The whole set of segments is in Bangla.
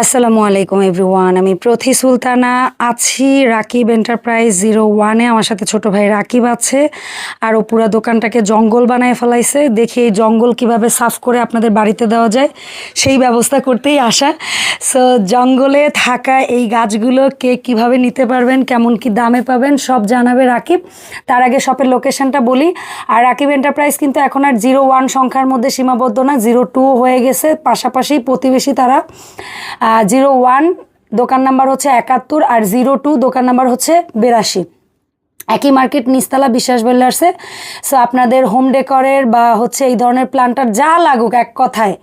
আসসালামু আলাইকুম, এভরিওয়ান। আমি প্রথি সুলতানা, আছি রাকিব এন্টারপ্রাইজ জিরো ওয়ানে আমার সাথে ছোট ভাই রাকিব আছে, আর ও পুরো দোকানটাকে জঙ্গল বানায় ফেলাইছে। দেখি এই জঙ্গল কীভাবে সাফ করে আপনাদের বাড়িতে দেওয়া যায়, সেই ব্যবস্থা করতেই আসা। সো জঙ্গলে থাকা এই গাছগুলো কে কীভাবে নিতে পারবেন, কেমন কি দামে পাবেন, সব জানাবে রাকিব। তার আগে শপের লোকেশনটা বলি। আর রাকিব এন্টারপ্রাইজ কিন্তু এখন আর জিরো ওয়ান সংখ্যার মধ্যে সীমাবদ্ধ না, জিরো টু হয়ে গেছে। পাশাপাশি প্রতিবেশী তারা। জিরো ওয়ান দোকান নাম্বার হচ্ছে একাত্তর আর জিরো টু দোকান নাম্বার হচ্ছে বিরাশি। একই মার্কেট নিস্তালা বিশ্বাস বিল্ডার্সে সো। আপনাদের হোম ডেকরের বা হচ্ছে এই ধরনের প্ল্যান্টার যা লাগুক এক কথায়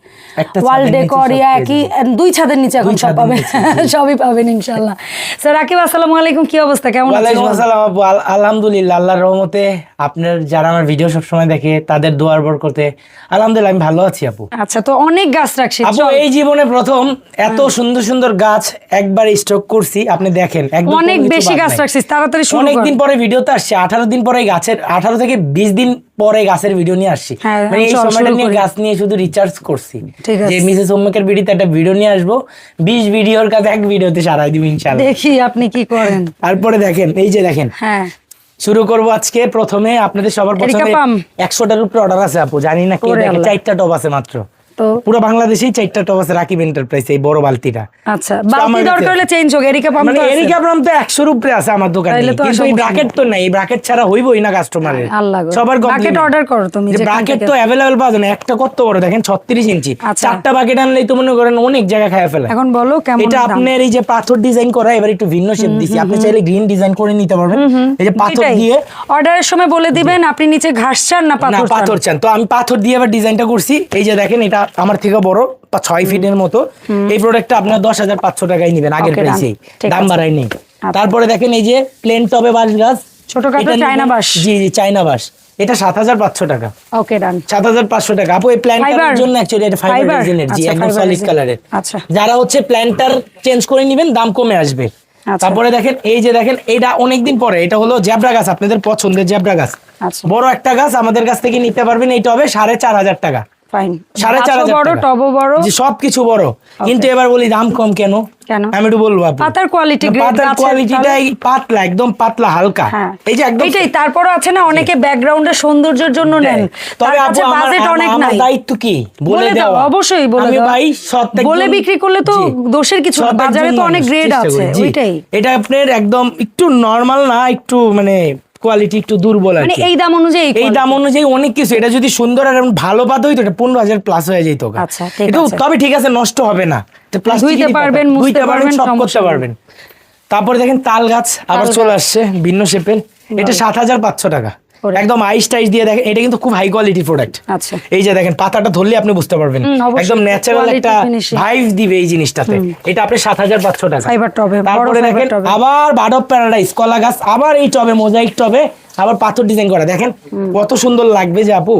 ওয়াল ডেকর ইয়া একই দুই ছাদের নিচে এখন সব পাবেন। সবই পাবেন ইনশাল্লাহ সো রাকিব আসসালামু আলাইকুম কি অবস্থা? কেমন আছেন? আসসালাম আপু। আলহামদুলিল্লাহ আল্লাহর রহমতে আপনার যারা আমার ভিডিও সবসময় দেখে তাদের দোয়ার বর করতে আলহামদুলিল্লাহ আমি ভালো আছি আপু। আচ্ছা তো অনেক গাছ রাখছি আপু এই জীবনে প্রথম এত সুন্দর সুন্দর গাছ একবার স্টক করছি আপনি দেখেন অনেক বেশি গাছ নাই। রাখছিস তাড়াতাড়ি শুরু অনেক দিন পরে ভিডিওতে আসছে আঠারো দিন পরে গাছের আঠারো থেকে বিশ দিন পরে গাছের ভিডিও নিয়ে আসছি। হ্যাঁ, মানে এই সময়টা নিয়ে গাছ নিয়ে শুধু রিচার্জ করছি। যে মিসেস হোমমেকের ভিডিওতে একটা ভিডিও নিয়ে আসব বিশ ভিডিওর কাছে এক ভিডিওতে সারাই দিব ইনশাল্লাহ দেখি আপনি কি করেন। তারপরে দেখেন এই যে দেখেন। হ্যাঁ। শুরু করব আজকে প্রথমে আপনাদের সবার পাম। একশোটার উপরে অর্ডার আছে আপু জানি না কে চারটা টপ আছে মাত্র। তো পুরো বাংলাদেশেই চারটা টপ আছে রাকিব এন্টারপ্রাইজ এই বড় বালতিটা। আচ্ছা বালতি দরকার হলে চেঞ্জ হোক এরিকা পাম্প মানে এরিকা ব্রাম তো একশোর উপরে আছে আমার দোকানে। কিন্তু এই ব্রাকেট তো নাই এই ব্রাকেট ছাড়া হইবই না কাস্টমারের সবার Bracket order করো তুমি, ব্রাকেট থেকে- তো অ্যাভেলেবেল পাওয়া যায় না একটা কত বড়? দেখেন 36 ইঞ্চি। আচ্ছা। চারটা বাকেট আনলেই তো মনে করেন অনেক জায়গা খায় ফেলে। এখন বলো কেমন এটা আপনার এই যে পাথর ডিজাইন করা এবার একটু ভিন্ন শেপ দিছি। আপনি চাইলে গ্রিন ডিজাইন করে নিতে পারবেন। এই যে পাথর। দিয়ে অর্ডারের সময় বলে দিবেন আপনি নিচে ঘাস চান না না পাথর চান? পাথর চান। তো আমি পাথর দিয়ে আবার ডিজাইনটা করছি। এই যে দেখেন এটা আমার থেকে বড় পা- ছয় ফিটের মতো এই প্রোডাক্টটা আপনার দশ হাজার পাঁচশো টাকায় নেবেন আগের. প্রাইসেই দাম। বাড়াই নেই। আচ্ছা। তারপরে দেখেন এই যে প্লেন টবে বাঁশ গাছ। ছোটখাটো এটা চায়না নিবেন- জি জি চাইনা বাস এটা সাত হাজার পাঁচশো টাকা। ওকে ডান সাত হাজার পাঁচশো টাকা। আপু এই প্ল্যান্টারের Fiber? জন্য অ্যাকচুয়ালি এটা ফাইবার Fiber? জি আচ্ছা, একদম সলিড কালারের আচ্ছা। যারা হচ্ছে প্ল্যান্টার চেঞ্জ করে নেবেন দাম কমে আসবে। তারপরে দেখেন এই যে দেখেন এটা অনেকদিন পরে এটা হলো জ্যাবরা গাছ আপনাদের পছন্দের জ্যাবরা গাছ। বড় একটা গাছ আমাদের কাছ থেকে নিতে পারবেন এইটা হবে সাড়ে চার হাজার টাকা। ফাইন সাড়ে চার হাজার বড় টাকা। বড়। সবকিছু বড়। কিন্তু এবার বলি দাম কম কেন? কেন? আমি একটু বলব পাতার quality, পাতার কোয়ালিটিটাই পাতলা একদম পাতলা হালকা। হ্যাঁ। এই যে একদম এটাই তারপরও আছে না অনেকে ব্যাকগ্রাউন্ডের সৌন্দর্যের জন্য নেন। তবে আপু বাজেট অনেক নাই। দায়িত্ব কি? বলে দাও অবশ্যই বলে দাও। ভাই বলে বিক্রি করলে তো দোষের কিছু না বাজারে তো অনেক গ্রেড আছে ওইটাই। এটা আপনার একদম একটু নরমাল না একটু মানে কোয়ালিটি একটু দুর্বল আর মানে। এই দাম অনুযায়ী এই দাম অনুযায়ী অনেক কিছু। এটা যদি সুন্দর আর ভালো পাতা হইতো এটা পনেরো হাজার প্লাস হয়ে যেত এটা আচ্ছা, আছে। তবে ঠিক আছে নষ্ট হবে না। প্লাস plastic ধুইতে পারবেন, ধুইতে পারবেন সব করতে পারবেন। তারপরে দেখেন তাল গাছ আবার চলে আসছে ভিন্ন শেপের এটা সাত হাজার পাঁচশো টাকা। একদম আইস টাইস দিয়ে দেখেন এটা কিন্তু খুব হাই কোয়ালিটি প্রোডাক্ট আচ্ছা। এই যে দেখেন পাতাটা ধরলে আপনি বুঝতে পারবেন। একদম ন্যাচারাল একটা। ভাইব দিবে এই জিনিসটাতে। এটা আপনি সাত হাজার পাঁচশো টাকা। Fiber tub এ, বড় তারপরে দেখেন আবার বাড অফ প্যারাডাইস কলা গাছ আবার এই টবে মোজাইক টবে আবার পাথর ডিজাইন করা। দেখেন কত সুন্দর লাগবে যে আপু।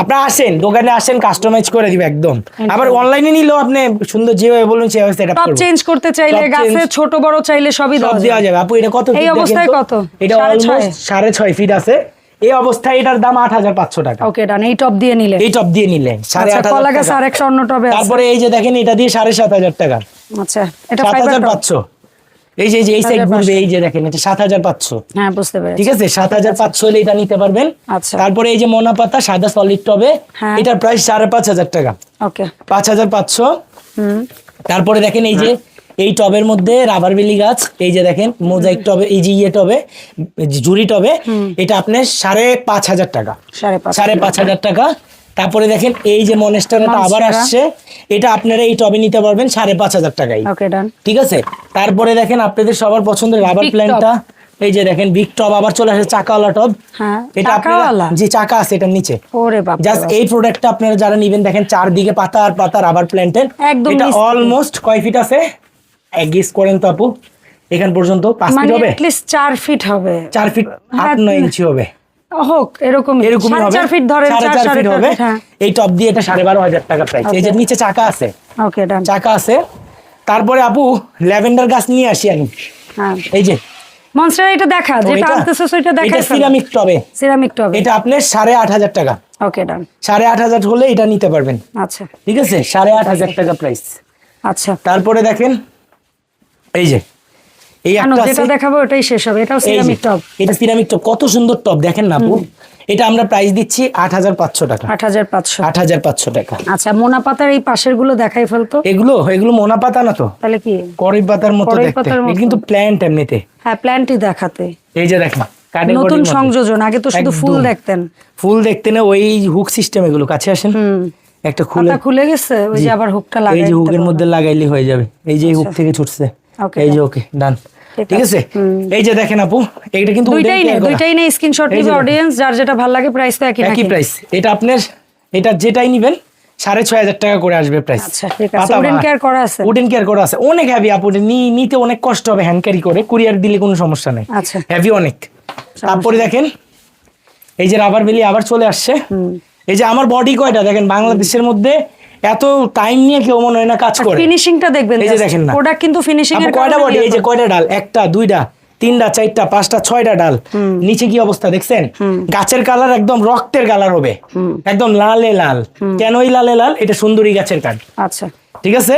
আপনারা আসেন দোকানে আসেন কাস্টমাইজ করে দিবে একদম। আবার অনলাইনে নিলেও আপনি সুন্দর যেভাবে বলুন সেভাবে সেট আপ টপ চেঞ্জ করতে চাইলে গাছে ছোট বড় চাইলে সবই সব দেওয়া যাবে। আপু এটা কত এই অবস্থায় কত? এটা? অলমোস্ট সাড়ে ছয় ফিট আছে। এই অবস্থায় এটার দাম আট হাজার পাঁচশো টাকা। ওকে ডান এই টপ দিয়ে নিলে এই টপ দিয়ে নিলে সাড়ে আচ্ছা আট হাজার টাকা। আর একটা অন্য টবে তারপরে এই যে দেখেন এটা দিয়ে সাড়ে সাত হাজার টাকা। আচ্ছা এটা সাত হাজার পাঁচশো। এই যে এই সাইড ঘুরবে এই যে দেখেন এটা সাত হাজার পাঁচশো। হ্যাঁ বুঝতে পেরেছি। ঠিক আছে? সাত হাজার পাঁচশো হলে এটা নিতে পারবেন। আচ্ছা। তারপরে এই যে মোনা পাতা সাদা সলিড টবে হ্যাঁ। এটার প্রাইস সাড়ে পাঁচ হাজার টাকা। ওকে। পাঁচ হাজার পাঁচশো। হুম। তারপরে দেখেন এই যে এই টবের মধ্যে রাবার বেলি গাছ এই যে দেখেন মোজাইক টবে এই যে ইয়ে টবে জুড়ি টবে এটা আপনার সাড়ে পাঁচ হাজার টাকা। সাড়ে পাঁচ হাজার টাকা। তারপরে দেখেন এই যে মনেস্টারটা আবার আসছে এটা আপনারা এই টবে নিতে পারবেন সাড়ে পাঁচ হাজার টাকায়। ঠিক আছে? তারপরে দেখেন আপনাদের সবার পছন্দের রাবার প্ল্যান্টটা এই যে দেখেন বিগ টব আবার চলে আসে চাকাওয়ালা টব। হ্যাঁ এটা আপনারা যে চাকা আছে এটার নিচে। ওরে জাস্ট এই প্রোডাক্টটা আপনারা যারা নিবেন দেখেন চারদিকে পাতা আর পাতা রাবার প্ল্যান্টের এটা অলমোস্ট কয় ফিট আছে? গেস করেন তো আপু এখান পর্যন্ত পাঁচ মানে ফিট হবে লিস্ট চার ফিট হবে। ফিট আট হ্যাঁ, নয় ইঞ্চি হবে। হোক এরকম হবে। চার ফিট ধরেন ফিট হবে। হ্যাঁ। এই টপ দিয়ে এটা সাড়ে বারো হাজার টাকা প্রাইস এই যে নিচে চাকা আছে। ওকে ডান চাকা আছে। তারপরে আপু ল্যাভেন্ডার গাছ নিয়ে আসি আমি। হ্যাঁ। এই যে। মনস্টার এটা দেখা যেটা দেখা এটা সিরামিক টবে সিরামিক টবে এটা আপনার সাড়ে আট হাজার টাকা। ওকে ডান সাড়ে আট হাজার হলে এটা নিতে পারবেন। আচ্ছা। ঠিক আছে? সাড়ে আট হাজার টাকা প্রাইস আচ্ছা। তারপরে দেখেন এই যে এই একটা যেটা দেখাবো ওটাই শেষ হবে এটাও সিরামিক টপ এটা সিরামিক টপ কত সুন্দর টপ দেখেন না আপু। এটা আমরা প্রাইস দিচ্ছি আট হাজার পাঁচশো টাকা। আট হাজার পাঁচশো। আট হাজার পাঁচশো টাকা। আচ্ছা মোনা পাতার এই পাশেরগুলো দেখাই ফেলতো। এগুলো এগুলো মোনা পাতা না তো? তাহলে কি? কড়ই পাতার মতো দেখতে। পাতার মতো। এটা কিন্তু প্ল্যান্ট এমনিতে। হ্যাঁ প্ল্যান্টই দেখাতে। এই যে নতুন সংযোজন আগে তো শুধু ফুল দেখতেন। ফুল দেখতে না ওই হুক সিস্টেম এগুলো কাছে আসেন। একটা খুলে খুলে গেছে ওই যে আবার হুকটা এই লাগাই যে হুকের মধ্যে লাগাইলে হয়ে যাবে। এই যে হুক থেকে ছুটছে। এই যে ওকে ডান ঠিক আছে? এই যে দেখেন আপু কিন্তু দুইটাই নেই দুইটাই নেই স্ক্রিনশট নিবে অডিয়েন্স যার যেটা ভালো লাগে প্রাইস তো একই একই প্রাইস এটা আপনার এটা যেটাই নিবেন সাড়ে ছয় হাজার টাকা করে আসবে প্রাইস উডেন কেয়ার করা আছে। উডেন কেয়ার করা আছে। অনেক হ্যাভি আপু নিতে অনেক কষ্ট হবে হ্যান্ড ক্যারি করে কুরিয়ার দিলে কোনো সমস্যা নেই। আচ্ছা। হ্যাভি অনেক। তারপরে দেখেন এই যে রাবার বেলি আবার চলে আসছে। এই যে আমার বডি কয়টা? দেখেন বাংলাদেশের মধ্যে এত টাইম নিয়ে কেউ মনে হয় না কাজ করে। ফিনিশিংটা দেখবেন এই যে দেখেন না। প্রোডাক্ট কিন্তু ফিনিশিং এর কয়টা বডি এই যে কয়টা ডাল? একটা দুইটা তিনটা চারটা পাঁচটা ছয়টা ডাল। নিচে কি অবস্থা দেখছেন? গাছের কালার একদম রক্তের কালার হবে। একদম লালে লাল। কেন এই লালে লাল? এটা সুন্দরী গাছের কাঠ আচ্ছা। ঠিক আছে?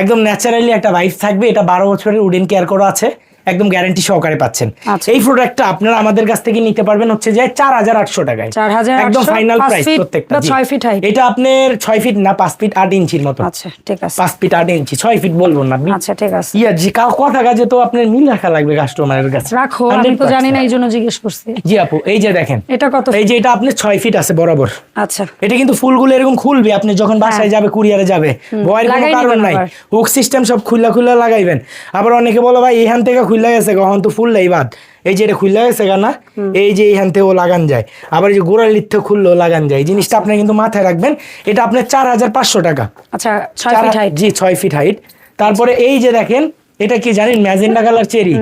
একদম ন্যাচারালি একটা ভাইব থাকবে। এটা বারো বছরের উডেন কেয়ার করা আছে। একদম গ্যারান্টি সহকারে পাচ্ছেন। আচ্ছা। এই প্রোডাক্টটা আপনারা আমাদের কাছ থেকে নিতে পারবেন হচ্ছে যে চার হাজার আটশো টাকায়। 4,800 একদম ফাইনাল প্রাইস প্রত্যেকটা। ছয় height? এটা আপনার ছয় ফিট না পাঁচ ফিট আট ইঞ্চির মতো। আচ্ছা ঠিক আছে। পাঁচ ফিট আট ইঞ্চি ছয় ফিট বলব না আচ্ছা ঠিক আছে। ইয়া জি কা- কথা কাজে তো আপনার মিল রাখা লাগবে কাস্টমারের কাছে। রাখো আমি তো জানি না এই জন্য জিজ্ঞেস করছি। জি আপু এই যে দেখেন এটা কত এই যে এটা আপনার ছয় ফিট আছে বরাবর। আচ্ছা। এটা কিন্তু ফুলগুলো এরকম খুলবে আপনি যখন বাসায় যাবে কুরিয়ারে যাবে ভয়ের কোনো কারণ নাই। হুক সিস্টেম সব খুললা খুললা লাগাইবেন। আবার অনেকে বলো ভাই এইখান থেকে খুললা গেছে কখন তো ফুললাই বাদ। এই যে এটা খুললা গেছে না এই যে এইখান থেকেও লাগান যায়। আবার এই যে গোড়ার লিথ খুললেও লাগান যায়। জিনিসটা আপনি কিন্তু মাথায় রাখবেন এটা আপনার চার হাজার পাঁচশো টাকা। আচ্ছা ছয় ফিট হাইট জি ছয় ফিট হাইট তারপরে এই যে দেখেন এটা কি জানেন? Magenta colour cherry?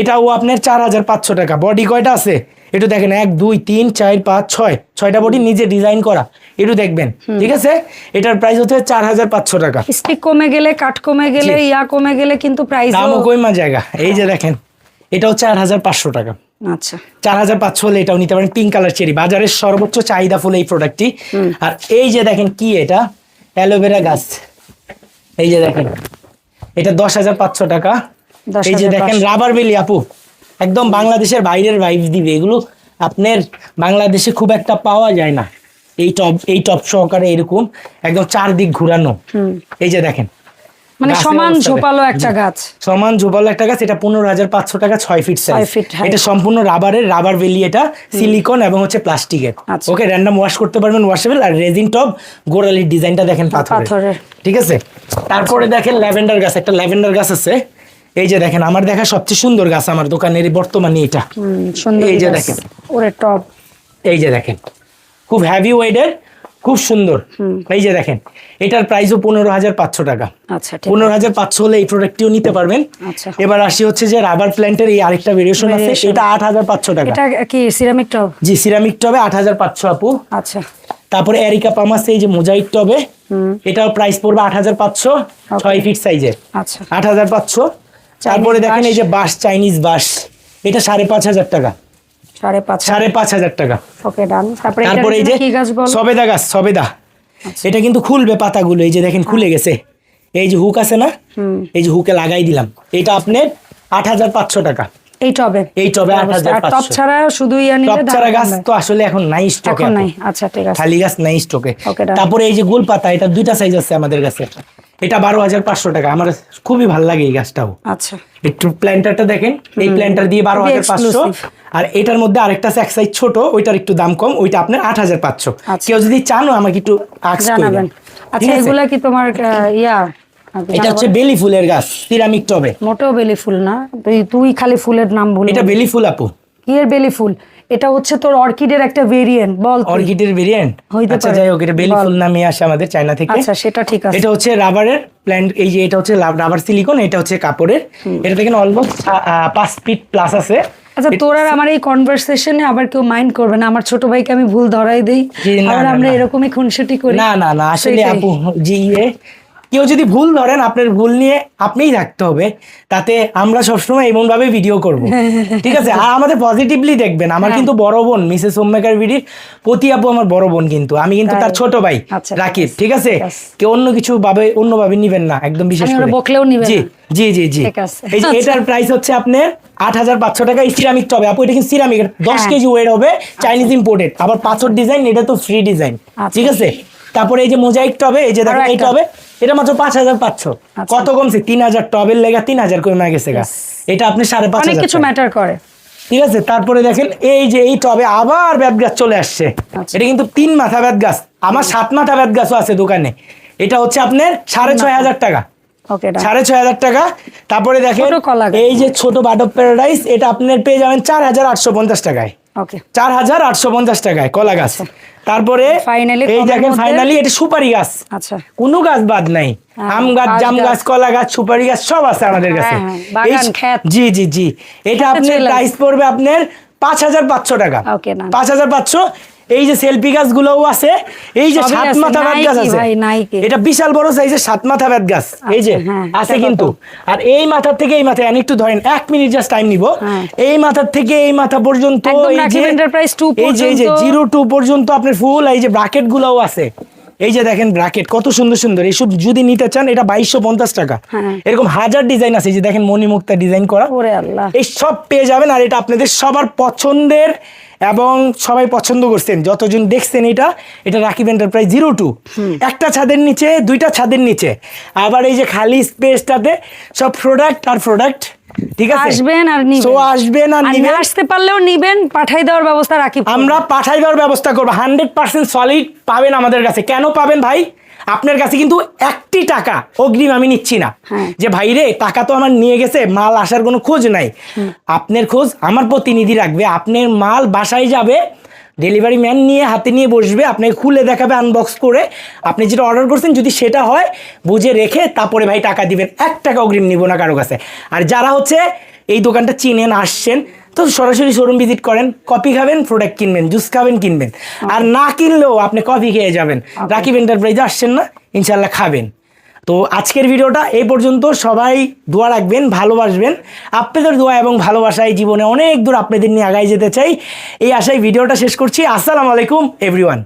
এটাও আপনার চার হাজার পাঁচশো টাকা। বডি কয়টা আছে? একটু দেখেন এক দুই তিন চার পাঁচ ছয়। ছয়টা বডি নিজে ডিজাইন করা। একটু দেখবেন। ঠিক আছে? এটার প্রাইস হচ্ছে চার হাজার পাঁচশো টাকা। স্টিক কমে গেলে কাঠ কমে গেলে ইয়া কমে গেলে কিন্তু প্রাইস দামও কইমা জায়গা। এই যে দেখেন এটাও চার হাজার পাঁচশো টাকা। আচ্ছা। চার হাজার পাঁচশো হলে এটাও নিতে পারেন পিঙ্ক কালার চেরি। বাজারের সর্বোচ্চ চাহিদা ফুল এই প্রোডাক্টটি আর এই যে দেখেন কি এটা? অ্যালোভেরা গাছ। এই যে দেখেন। এটা দশ হাজার পাঁচশো টাকা। এই যে দেখেন রাবার বেলি আপু একদম বাংলাদেশের বাইরের ভাইব দিবে। এগুলো আপনার বাংলাদেশে খুব একটা পাওয়া যায় না। এই টপ এই টপ সহকারে এরকম একদম চারদিক ঘুরানো। এই যে দেখেন মানে সমান ঝোপালো একটা গাছ। সমান ঝোপালো একটা গাছ এটা পনেরো হাজার পাঁচশো টাকা ছয় ফিট সাইজ। এটা সম্পূর্ণ রাবারের রাবার বেলি এটা সিলিকন এবং হচ্ছে প্লাস্টিকের। ওকে র্যান্ডম ওয়াশ করতে পারবেন ওয়াশেবল আর রেজিন টপ গোড়ালির ডিজাইনটা দেখেন পাথরের। ঠিক আছে? তারপরে দেখেন ল্যাভেন্ডার গাছ একটা ল্যাভেন্ডার গাছ আছে। এই যে দেখেন আমার দেখা সবচেয়ে সুন্দর গাছ আমার দোকানের বর্তমানে এটা। এই যে দেখেন। ওরে টপ এই যে দেখেন। খুব হ্যাভি ওয়েডের খুব সুন্দর। এই যে দেখেন এটার প্রাইসও পনেরো হাজার পাঁচশো টাকা। আচ্ছা পনেরো হাজার পাঁচশো হলে এই প্রোডাক্টটিও নিতে পারবেন। আচ্ছা। এবার আসি হচ্ছে যে রাবার প্ল্যান্টের এই আরেকটা ভেরিয়েশন আছে। এটা আট হাজার পাঁচশো টাকা। কি সিরামিক টপ জি সিরামিক টবে আট হাজার পাঁচশো আপু। আচ্ছা। তারপরে এরিকা পামাস এই যে মোজাইক টবে এটাও প্রাইস পড়বে আট হাজার পাঁচশো ছয় ফিট সাইজের আচ্ছা। আট হাজার পাঁচশো। তারপরে দেখেন এই যে বাঁশ। চাইনিজ বাঁশ। এটা সাড়ে পাঁচ হাজার টাকা। সাড়ে পাঁচ সাড়ে পাঁচ হাজার টাকা। ওকে ডান তারপরে তারপরে এই যে কি গাছ বল? সবেদা গাছ সবেদা। এটা কিন্তু খুলবে পাতাগুলো এই যে দেখেন খুলে গেছে। এই যে হুক আছে না এই যে হুকে লাগাই দিলাম। এটা আপনার আট হাজার পাঁচশো টাকা। এই টবে। এই টবে টপ ছাড়া শুধু ইয়া নিলে টপ ছাড়া গাছ তো আসলে এখন নাই স্টকে এখন নাই। আচ্ছা ঠিক আছে। খালি গাছ নাই স্টকে তারপরে এই যে গোল পাতা এটা দুইটা সাইজ আছে আমাদের কাছে এটা বারো হাজার পাঁচশো টাকা। আমার খুবই ভালো লাগে এই গাছটাও। আচ্ছা। একটু প্ল্যান্টারটা দেখেন। এই প্ল্যান্টার দিয়ে বারো হাজার পাঁচশো। আর এটার মধ্যে আরেকটা আছে এক সাইজ ছোট ওইটার একটু দাম কম ওইটা আপনার আট হাজার পাঁচশো। আচ্ছা। কেউ যদি চানো আমাকে একটু আচ্ছা এগুলা কি তোমার ইয়া? এটা হচ্ছে বেলি ফুলের গাছ সিরামিক টবে। মোটেও বেলি ফুল না। তুই খালি ফুলের নাম ভুল এটা বেলি ফুল আপু। কি এর বেলি ফুল? এটা হচ্ছে তোর অর্কিডের একটা ভেরিয়েন্ট বল। অর্কিডের ভেরিয়েন্ট আচ্ছা যাই হোক এটা বেলি ফুল নামে আসে আমাদের চায়না থেকে। আচ্ছা সেটা ঠিক আছে। এটা হচ্ছে রাবারের প্ল্যান্ট এই যে এটা হচ্ছে রাবার সিলিকন এটা হচ্ছে কাপড়ের। এটা দেখেন অলমোস্ট পাঁচ ফিট প্লাস আছে। আচ্ছা তোর আর আমার এই কনভারসেশনে আবার কেউ মাইন্ড করবে না। আমার ছোট ভাইকে আমি ভুল ধরাই দেই। আর আমরা এরকমই খুনসুটি করি। না না না আসলে আপু জি কেউ যদি ভুল ধরেন আপনার ভুল নিয়ে আপনিই থাকতে হবে। তাতে আমরা সবসময় এমন ভাবে ভিডিও করব। ঠিক আছে? আর আমাদের পজিটিভলি দেখবেন। আমার হ্যাঁ। কিন্তু বড় বোন মিসেস হোমমেকার ভিডির প্রতি আপু আমার বড় বোন কিন্তু। আমি কিন্তু তার ছোট ভাই আচ্ছা, রাকিব। ঠিক আছে? কেউ অন্য কিছু ভাবে অন্য ভাবে নিবেন না একদম বিশেষ করে। বকলেও জি জি জি জি। এই যে আচ্ছা। এটার প্রাইস হচ্ছে আপনার আট হাজার পাঁচশো টাকা সিরামিক টবে আপু এটা কিন্তু সিরামিক দশ হ্যাঁ। কেজি ওয়েট হবে চাইনিজ ইম্পোর্টেড আবার পাথর ডিজাইন এটা তো ফ্রি ডিজাইন আচ্ছা। ঠিক আছে? তারপরে এই যে মোজাইক টবে এই যে দেখেন আরও এই টবে এটা মাত্র পাঁচ হাজার পাঁচশো। আচ্ছা। কত কমছে? তিন হাজার টবের লেগা তিন হাজার কমে গেছে গা। এটা আপনি সাড়ে পাঁচ অনেক কিছু ম্যাটার করে। ঠিক আছে? তারপরে দেখেন এই যে এই টবে আবার ব্যাট গাছ চলে আসছে। আচ্ছা। এটা কিন্তু তিন মাথা ব্যাট গাছ আমার সাত মাথা ব্যাট গাছও আছে দোকানে। এটা হচ্ছে আপনার সাড়ে ছয় হাজার টাকা। সাড়ে ছয় হাজার টাকা। তারপরে দেখেন। এই যে ছোট বাডব প্যারাডাইস এটা আপনার পেয়ে যাবেন চার হাজার আটশো পঞ্চাশ টাকায়। চার হাজার আটশো পঞ্চাশ টাকায় কলা গাছ। তারপরে এই দেখেন ফাইনালি এটা সুপারি গাছ। আচ্ছা। আচ্ছা কোনো গাছ বাদ নাই। হ্যাঁ, আম গাছ জাম গাছ। কলা গাছ সুপারি গাছ সব আছে আমাদের কাছে। হ্যাঁ, হ্যাঁ। জি জি জি। এটা আপনার প্রাইস পড়বে আপনার পাঁচ হাজার পাঁচশো টাকা। পাঁচ হাজার পাঁচশো এই যে সেলফি গাছগুলোও আছে এই যে সাত মাথা ব্যাট গাছ আছে। এটা বিশাল বড় সাইজের সাত মাথা ব্যাট গাছ। এই যে আচ্ছা, হ্যাঁ, আছে কিন্তু। আর এই মাথার থেকে এই মাথায় একটু ধরেন এক মিনিট জাস্ট টাইম নিব। এই মাথার থেকে এই মাথা পর্যন্ত এই যে রাকিব Enterprise 2 এই যে এই যে পর্যন্ত। জিরো টু পর্যন্ত আপনার ফুল এই যে ব্রাকেট গুলাও আছে। এই যে দেখেন ব্রাকেট কত সুন্দর সুন্দর। এইসব যদি নিতে চান এটা বাইশশো পঞ্চাশ টাকা। হ্যাঁ। এরকম হাজার ডিজাইন আছে এই যে দেখেন মণিমুক্তা ডিজাইন করা। এই সব পেয়ে যাবেন আর এটা আপনাদের সবার পছন্দের এবং সবাই পছন্দ করছেন। যতজন দেখছেন এটা এটা রাকিব এন্টারপ্রাইজ জিরো টু একটা ছাদের নিচে দুইটা ছাদের নিচে। আবার এই যে খালি স্পেসটাতে সব প্রোডাক্ট আর প্রোডাক্ট ঠিক আছে? আসবেন আর নিবেন। সো আসবেন আর আর নিবেন। আসতে পারলেও নিবেন পাঠাই দেওয়ার ব্যবস্থা রাখি আমরা পাঠাই দেওয়ার ব্যবস্থা করব। সলিড পাবেন আমাদের কাছে। কেন পাবেন ভাই? আপনার কাছে কিন্তু একটি টাকা অগ্রিম আমি নিচ্ছি না। হ্যাঁ। যে ভাই রে টাকা তো আমার নিয়ে গেছে মাল আসার কোনো খোঁজ নাই। আপনার খোঁজ আমার প্রতিনিধি রাখবে। আপনার মাল বাসায় যাবে ডেলিভারি ম্যান নিয়ে হাতে নিয়ে বসবে আপনাকে খুলে দেখাবে আনবক্স করে। আপনি যেটা অর্ডার করছেন যদি সেটা হয় বুঝে রেখে তারপরে ভাই টাকা দিবেন। এক টাকা অগ্রিম নিব না কারও কাছে। আর যারা হচ্ছে এই দোকানটা চিনেন আসছেন তো সরাসরি শোরুম ভিজিট করেন কপি খাবেন প্রোডাক্ট কিনবেন জুস খাবেন কিনবেন। আর না কিনলেও আপনি কফি খেয়ে যাবেন। রাকিব এন্টারপ্রাইজে আসছেন না ইনশাল্লাহ খাবেন। তো আজকের ভিডিওটা এই পর্যন্ত। সবাই দোয়া রাখবেন, ভালোবাসবেন। আপনাদের দোয়া এবং ভালোবাসায় জীবনে অনেক দূর আপনাদের নিয়ে আগায় যেতে চাই। এই আশায় ভিডিওটা শেষ করছি। আসসালামু আলাইকুম এভরিওয়ান